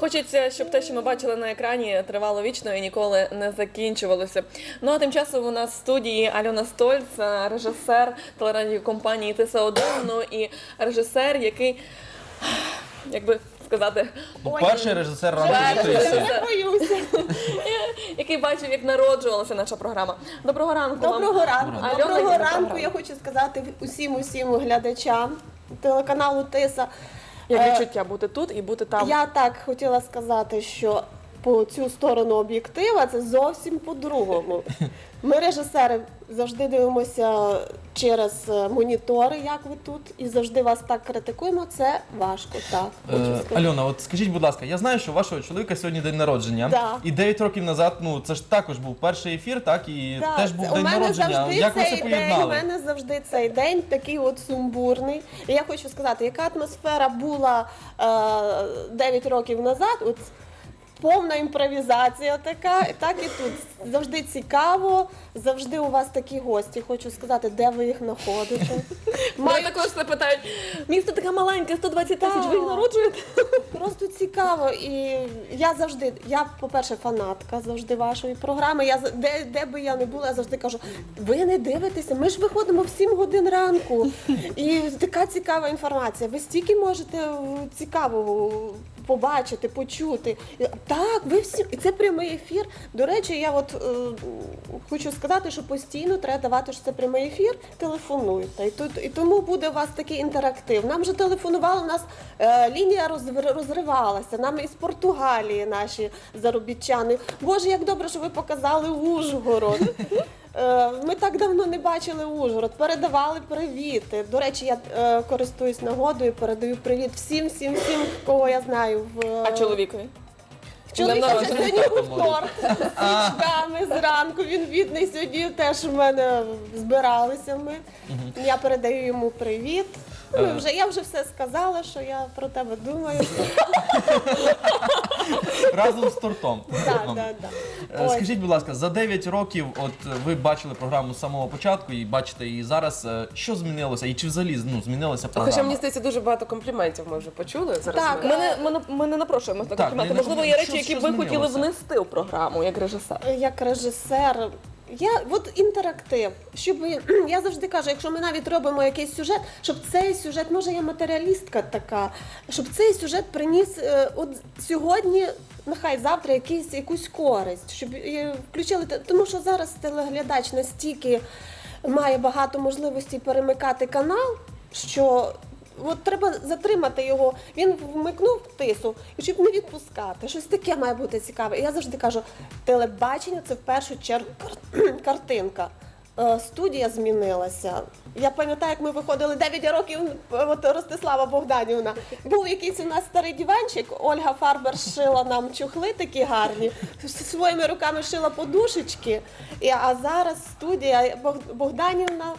Хочеться, щоб те, що ми бачили на екрані, тривало вічно і ніколи не закінчувалося. Ну а тим часом у нас в студії Альона Стольц, е, режисер телерадіокомпанії Тиса 1 ну і режисер, який, як би сказати, Ну, Перший режисер ранку Перший режисер. боюся. який бачив, як народжувалася наша програма. Доброго ранку. вам. Доброго ранку. Альона Доброго ранку. Я хочу сказати усім усім глядачам телеканалу Тиса. Як Е, відчуття бути тут і бути там. Я так хотіла сказати, що по цю сторону об'єктива це зовсім по-другому. Ми, режисери, завжди дивимося через е, монітори, як ви тут, і завжди вас так критикуємо. Це важко, так. Хочу Е, сказати. Альона, от скажіть, будь ласка, я знаю, що у вашого чоловіка сьогодні день народження. Да. І 9 років назад, ну це ж також був перший ефір, так? І Так, теж був день мене народження. завжди Як ви цей це поєднали? у мене завжди цей день такий от сумбурний. І я хочу сказати, яка атмосфера була е, 9 років назад, от повна імпровізація така, так і тут. Завжди цікаво, завжди у вас такі гості. Хочу сказати, де ви їх знаходите. Маю також це питають. Місто таке маленьке, 120 тисяч, ви їх народжуєте? Просто цікаво, і я завжди, я, по-перше, фанатка завжди вашої програми. Я де, де би я не була, я завжди кажу: ви не дивитеся, ми ж виходимо в 7 годин ранку. І така цікава інформація. Ви стільки можете е, цікавого побачити, почути. Так, ви всі, це прямий ефір. До речі, я от е, хочу сказати, що постійно треба давати, що це прямий ефір. Телефонуйте. І тут і тому буде у вас такий інтерактив. Нам вже телефонували, у нас е, лінія розв- розривалася. Нам із Португалії наші заробітчани. Боже, як добре, що ви показали Ужгород. Е, Ми так давно не бачили Ужгород, передавали привіти. До речі, я е, користуюсь нагодою, передаю привіт всім, всім, всім, кого я знаю в А чоловікові? Чоловік Днем вже сьогодні був торт з свічками зранку. Він бідний сьогодні теж в мене збиралися. Ми я передаю йому привіт. Ну, Е. вже я вже все сказала, що я про тебе думаю. Разом з тортом. Е, Ось. Скажіть, будь ласка, за 9 років, от е, ви бачили програму з самого початку і бачите її зараз. е, Що змінилося? І чи взагалі ну, змінилася програма? Хоча мені здається, дуже багато компліментів ми вже почули зараз. Так, ми- Ми не, ми, не- ми не напрошуємо на Так, компліменти. не Можливо, є речі, які що б ви хотіли змінилося? внести в програму як режисер. як режисер. Я от інтерактив, щоб я завжди кажу, якщо ми навіть робимо якийсь сюжет, щоб цей сюжет, може я матеріалістка така, щоб цей сюжет приніс е, от сьогодні, нехай завтра якийсь якусь користь, щоб е, включили тому, що зараз телеглядач настільки має багато можливостей перемикати канал, що От треба затримати його. Він вмикнув тису, і щоб не відпускати. Щось таке має бути цікаве. І я завжди кажу, телебачення це в першу чергу картинка. Е, Студія змінилася. Я пам'ятаю, як ми виходили 9 років. От Ростислава Богданівна. Був якийсь у нас старий диванчик. Ольга Фарбер шила нам чухли такі гарні. Своїми руками шила подушечки. А зараз студія Богданівна.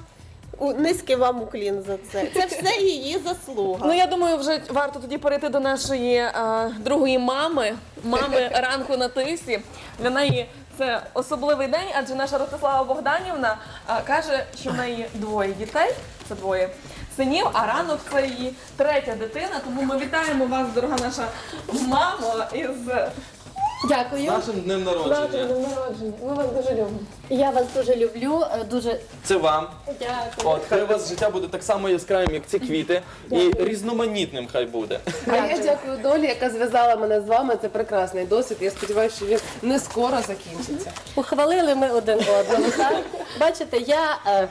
У- Низький вам уклін за це. Це все її заслуга. Ну я думаю, вже варто тоді перейти до нашої е, другої мами, мами ранку на тисі. Для неї це особливий день, адже наша Ростислава Богданівна е, каже, що в неї двоє дітей, це двоє синів, а ранок це її третя дитина. Тому ми вітаємо вас, дорога наша мамо, із Дякую. Нашим днем народження. днем народження. Ми вас дуже любимо. Я вас дуже люблю. е, Дуже Це вам. дякую. От хай у вас життя буде так само яскравим, як ці квіти, і різноманітним хай буде. А я дякую долі, яка зв'язала мене з вами. Це прекрасний досвід. Я сподіваюся, що він не скоро закінчиться. Ухвалили ми один одного. Так? Бачите, я е,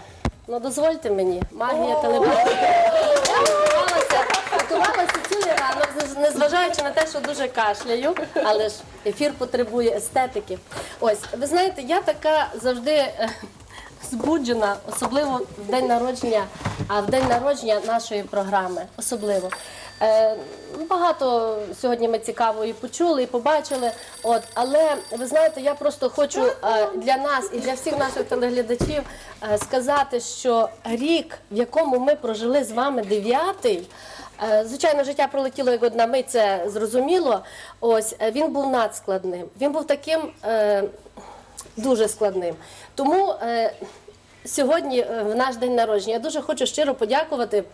ну дозвольте мені, магія телебачення. Я готувалася, готувалася цілий ранок, незважаючи на те, що дуже кашляю, але ж ефір потребує естетики. Ось, ви знаєте, я така завжди. е, Збуджена, особливо в день народження, а в день народження нашої програми, особливо. Е, ну, багато сьогодні ми цікаво і почули, і побачили. От, але ви знаєте, я просто хочу е, для нас і для всіх наших телеглядачів е, сказати, що рік, в якому ми прожили з вами дев'ятий. Е, Звичайно, життя пролетіло як одна мить, це зрозуміло. Ось е, він був надскладним. Він був таким е, дуже складним. Тому сьогодні, в наш день народження, я дуже хочу щиро подякувати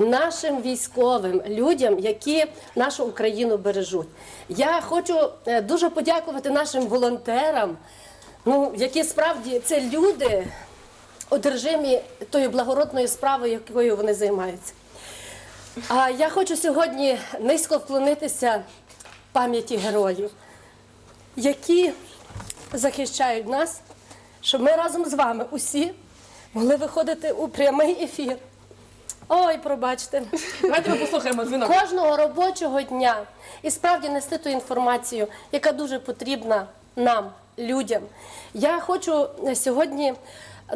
нашим військовим людям, які нашу Україну бережуть. Я хочу дуже подякувати нашим волонтерам, ну, які справді це люди, одержимі тою благородною справою, якою вони займаються. А я хочу сьогодні низько вклонитися пам'яті героїв, які захищають нас, щоб ми разом з вами усі могли виходити у прямий ефір. Ой, пробачте. Давайте ми послухаємо дзвінок. Кожного робочого дня і справді нести ту інформацію, яка дуже потрібна нам, людям. Я хочу сьогодні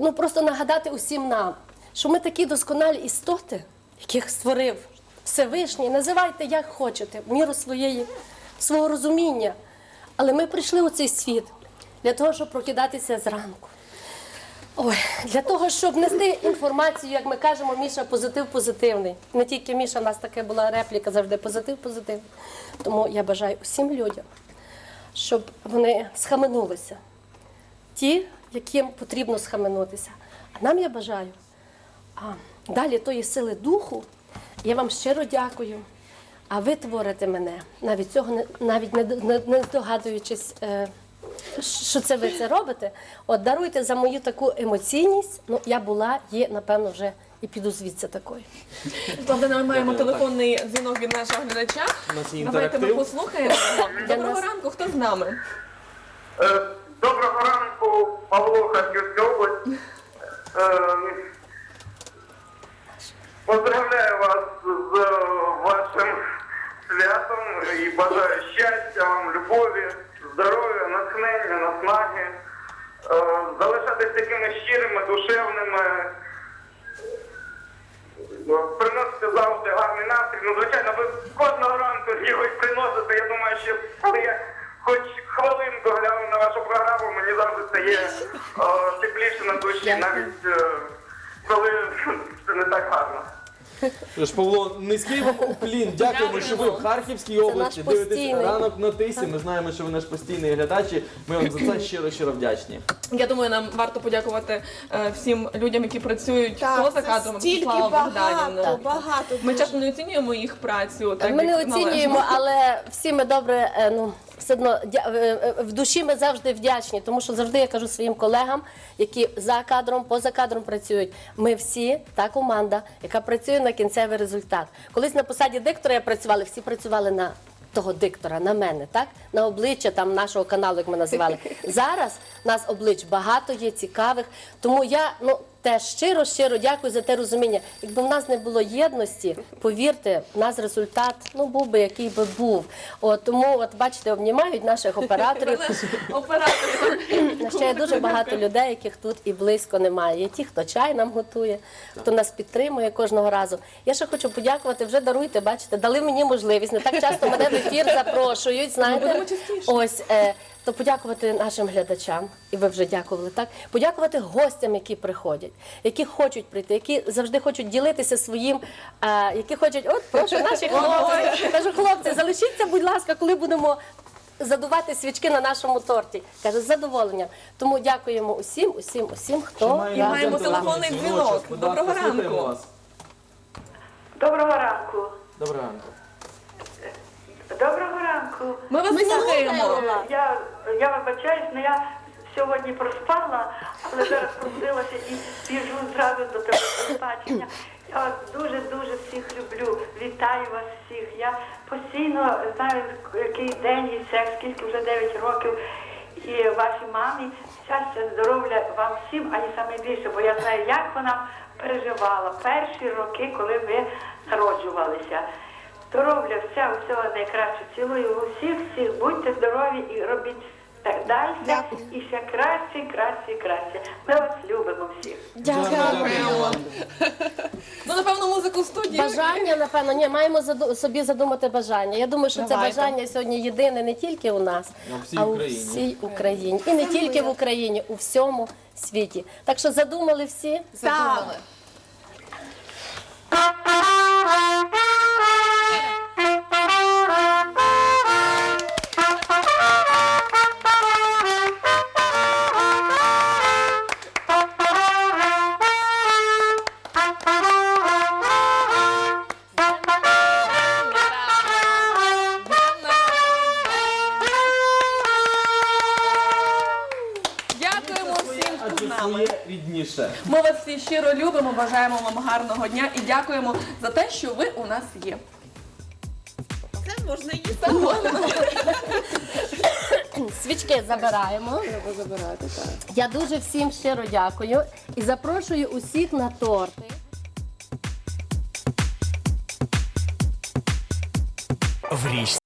ну, просто нагадати усім нам, що ми такі досконалі істоти, яких створив Всевишній. Називайте як хочете, в міру своєї, свого розуміння. Але ми прийшли у цей світ для того, щоб прокидатися зранку. Ой, для того, щоб нести інформацію, як ми кажемо, Міша, позитив позитивний. Не тільки Міша, в нас таке була репліка завжди позитив позитивний. Тому я бажаю усім людям, щоб вони схаменулися. Ті, яким потрібно схаменутися. А нам я бажаю а, далі тої сили духу. Я вам щиро дякую. А ви творите мене, навіть цього не навіть не, не, не здогадуючись, е, що це ви це робите. От даруйте за мою таку емоційність. Ну, я була, є, напевно, вже і піду звідси такою. Правда, ми маємо телефонний дзвінок від нашого глядача. У нас є Давайте ми інтерактив. послухаємо. Доброго нас- ранку, хто з нами? Е, Доброго ранку, Павло, Харківська область. Е, Поздравляю вас з е, вашим святом і бажаю щастя вам, любові, здоров'я, натхнення, наснаги. Е, Залишатись такими щирими, душевними. Приносите завжди гарний настрій. Ну, звичайно, ви кожного ранку його й приносите. Я думаю, що коли я хоч хвилинку гляну на вашу програму, мені завжди стає е, тепліше на душі, навіть е, коли це не так гарно. Тож, Павло, низький вам уклін. Дякуємо, що ви в Харківській області наш дивитесь постійний. ранок на тисі. Ми знаємо, що ви наш постійний глядач. Ми вам за це щиро щиро вдячні. Я думаю, нам варто подякувати е, всім людям, які працюють поза це кадром. стільки Слава багато, Богданівна. багато. Ми часто не оцінюємо їх працю. Так ми не як належно. оцінюємо, але всі ми добре, е, ну все одно е, е, в душі ми завжди вдячні, тому що завжди я кажу своїм колегам, які за кадром, поза кадром працюють. Ми всі та команда, яка працює на кінцевий результат. Колись на посаді диктора я працювала, всі працювали на. Того диктора на мене, так на обличчя там нашого каналу, як ми називали. Зараз нас облич багато є цікавих. Тому я ну теж щиро, щиро дякую за те розуміння. Якби в нас не було єдності, повірте, в нас результат ну був би який би був. От тому, от бачите, обнімають наших операторів. Ще є дуже багато людей, яких тут і близько немає. Є ті, хто чай нам готує, хто нас підтримує кожного разу. Я ще хочу подякувати, вже даруйте, бачите, дали мені можливість. Не так часто мене в ефір запрошують. Знаєте, ось. То подякувати нашим глядачам, і ви вже дякували так. Подякувати гостям, які приходять, які хочуть прийти, які завжди хочуть ділитися своїм, е, які хочуть, от прошу, наші хлопці. Кажу, хлопці, залишіться, будь ласка, коли будемо задувати свічки на нашому торті. Каже, з задоволенням. Тому дякуємо усім, усім, усім, хто І маємо телефонний дзвінок. Доброго ранку. Доброго ранку. Доброго ранку. Ми вас слухаємо. Я, я вибачаюсь, але я сьогодні проспала, але зараз пробудилася і біжу зразу до телебачення. Я дуже-дуже всіх люблю. Вітаю вас всіх. Я постійно знаю, який день і секс, скільки вже 9 років. І вашій мамі щастя, здоров'я вам всім, а й саме більше, бо я знаю, як вона переживала перші роки, коли ви народжувалися. Здоров'я, вся, всього найкраще. Цілую усіх, всіх, будьте здорові і робіть так далі. І ще краще, краще, краще. Ми вас любимо всіх. Дякуємо. Ну, напевно, музику в студії. Бажання, напевно, ні, маємо заду- собі задумати бажання. Я думаю, що Давайте. це бажання сьогодні єдине не тільки у нас, А в всій а у Україні. всій Україні. І не тільки в Україні, у всьому світі. Так що задумали всі. Так. Нами. рідніше. Ми вас всі щиро любимо, бажаємо вам гарного дня і дякуємо за те, що ви у нас є. Це можна їсти. Це можна. Свічки забираємо. Треба забирати, так. Я дуже всім щиро дякую і запрошую усіх на торти. В річці